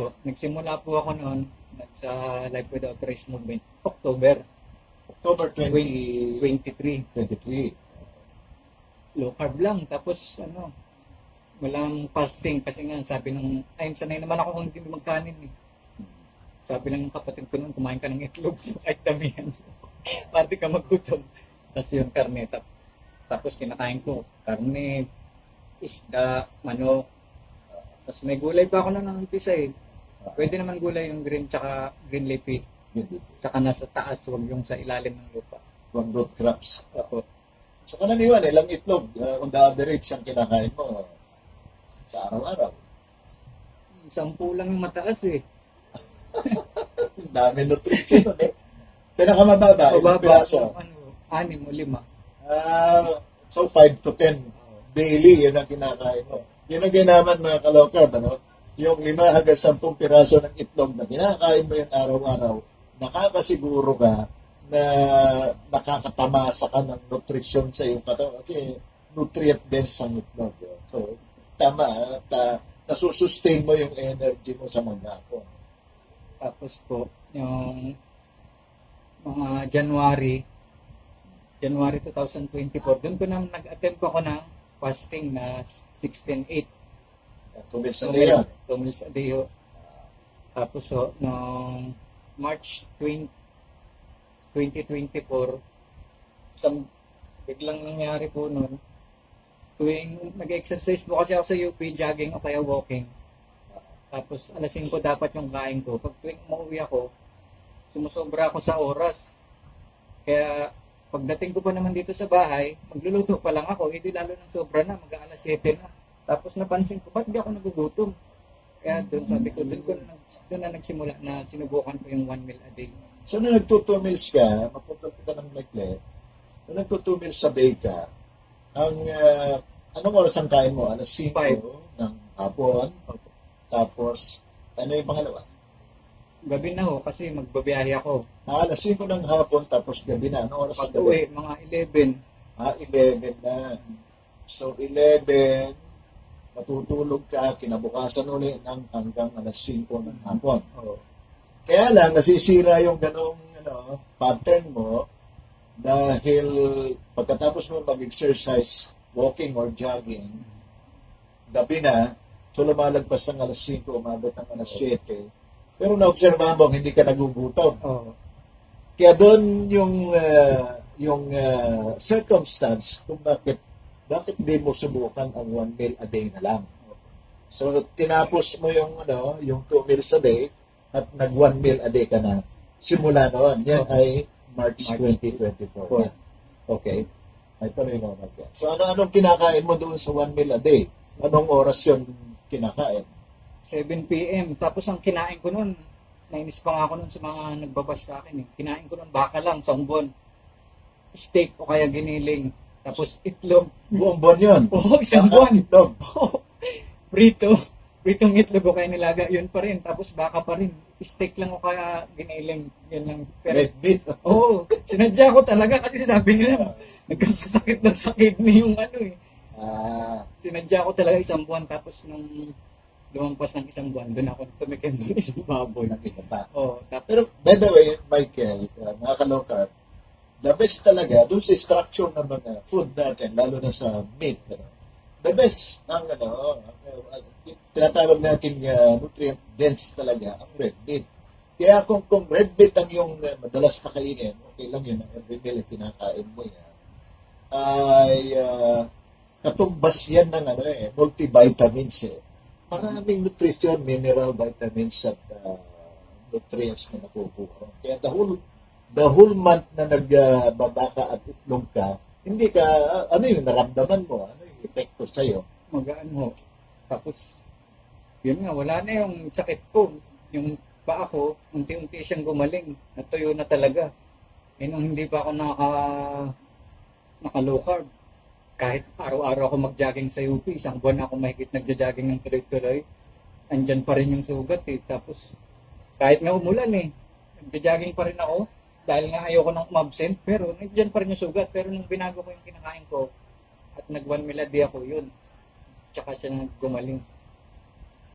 po. Nagsimula po ako noon sa Life Without Race Movement, October October 2023. 23. Low carb lang. Tapos ano, walang fasting kasi nga sabi nung, ay sanay naman ako kung hindi magkanin eh. Sabi lang ng kapatid ko noon, kumain ka ng itlog kahit damihan. Pati ka magutom. Tapos yun, karne. Tap, tapos kinakain ko, karne, isda, manok. Tapos may gulay pa ako na ng umpisa eh. Pwede naman gulay yung green tsaka green leafy. Yun dito. Tsaka nasa taas, huwag yung sa ilalim ng lupa. From root crops. Opo. So kananiwan, ilang itlog, uh, on the average, ang kinakain mo uh, sa araw-araw. Sampu lang yung mataas eh. Ang dami nutrition nun eh. Pinakamababa, ilang baba, piraso. ano, anim o lima. Ah, so 5 to 10 daily, yun ang kinakain mo. Yun ang ginaman mga kalokard, ano? Yung 5 hanggang 10 piraso ng itlog na kinakain mo yan araw-araw, nakakasiguro ka na nakakatamasa ka ng nutrition sa iyong katawan. Kasi nutrient dense ang itlog. eh. So, tama, uh, nasusustain mo yung energy mo sa mga hapon. Tapos po, yung mga January, January 2024, doon ko nang nag-attempt ako ng fasting na 16-8. Tumil sa Two day yan. meals, two meals a day ho. Tapos so, noong March 20, 2024, isang biglang nangyari po noon, tuwing nag-exercise po kasi ako sa UP, jogging o kaya walking. Tapos alas 5 dapat yung kain ko. Pag tuwing umuwi ako, sumusobra ako sa oras. Kaya pagdating ko pa naman dito sa bahay, magluluto pa lang ako, hindi lalo ng sobra na, mag-aalas 7 na. Tapos napansin ko, ba't di ako nagugutom? Kaya doon sabi ko, doon, ko doon na nagsimula na sinubukan ko yung one meal a day. So, nung nagtutumils ka, mapunta kita ng Mekle, nung nagtutumils sa day ka, ang, ah, anong oras ang kain mo? Alas 5 Five. ng hapon, tapos, ano yung pangalawa? Gabi na ho, kasi magbabiyahe ako. Ah, alas 5 ng hapon, tapos gabi na. Anong oras ang Pag gabi? uwi, mga 11, Ah, 11 na. So, 11, matutulog ka, kinabukasan uli ng hanggang alas 5 ng hapon. oh, Kaya lang, nasisira yung ganong ano, pattern mo dahil pagkatapos mo mag-exercise, walking or jogging, gabi na, so lumalagpas ng alas 5, umabot ng alas 7, pero naobserbahan mo, hindi ka nagugutom. oh, Kaya doon yung ah, yung ah, circumstance kung bakit bakit di mo subukan ang one meal a day na lang. So tinapos mo yung ano, yung two meals a day at nag one meal a day ka na. Simula noon, yan ay March, March 2024. Four. Yan. Okay. Ay tuloy mo mag So ano anong kinakain mo doon sa one meal a day? Anong oras yon kinakain? 7 p.m. Tapos ang kinain ko nun, nainis pa nga ako nun sa mga nagbabas sa akin eh. Kinain ko nun baka lang, sangbon. Steak o kaya giniling. Tapos itlog. Buong buwan yun. Oo, isang buwan. itlog. Prito. Pritong itlog o kaya nilaga, yun pa rin. Tapos baka pa rin. Steak lang o kaya giniling. Yun lang. Red meat. oo, sinadya ko talaga kasi sabi nila, nagkakasakit ng sa kidney yung ano eh. Ah, Sinadya ko talaga isang buwan. Tapos nung lumampas ng isang buwan, doon ako tumikim ng isang baboy. nakita pa. Oo, tapos Pero by the way, Michael, uh, mga kalokar, the best talaga, doon sa structure ng mga food natin, lalo na sa meat, ano, the best ang ano, tinatawag natin uh, nutrient dense talaga, ang red meat. Kaya kung, kung red meat ang yung uh, madalas kakainin, okay lang yun, every meal pinakain mo yan, ay uh, katumbas yan ng ano eh, multivitamins eh. Maraming nutrition, mineral, vitamins at uh, nutrients na nakukuha. Kaya the whole the whole month na nagbabaka at itlog ka, hindi ka, ano yung naramdaman mo, ano yung epekto sa'yo. magaan ho. Tapos, yun nga, wala na yung sakit ko. Yung paa ko, unti-unti siyang gumaling. Natuyo na talaga. Eh, nung hindi pa ako naka, naka-low carb, kahit araw-araw ako mag-jogging sa UP, isang buwan ako mahigit nagja-jogging ng tuloy-tuloy, andyan pa rin yung sugat eh. Tapos, kahit nga umulan eh, nagja-jogging pa rin ako, dahil nga ayoko nang umabsent, pero nandiyan pa rin yung sugat. Pero nung binago ko yung kinakain ko, at nag one meal a day ako, yun. Tsaka siya gumaling.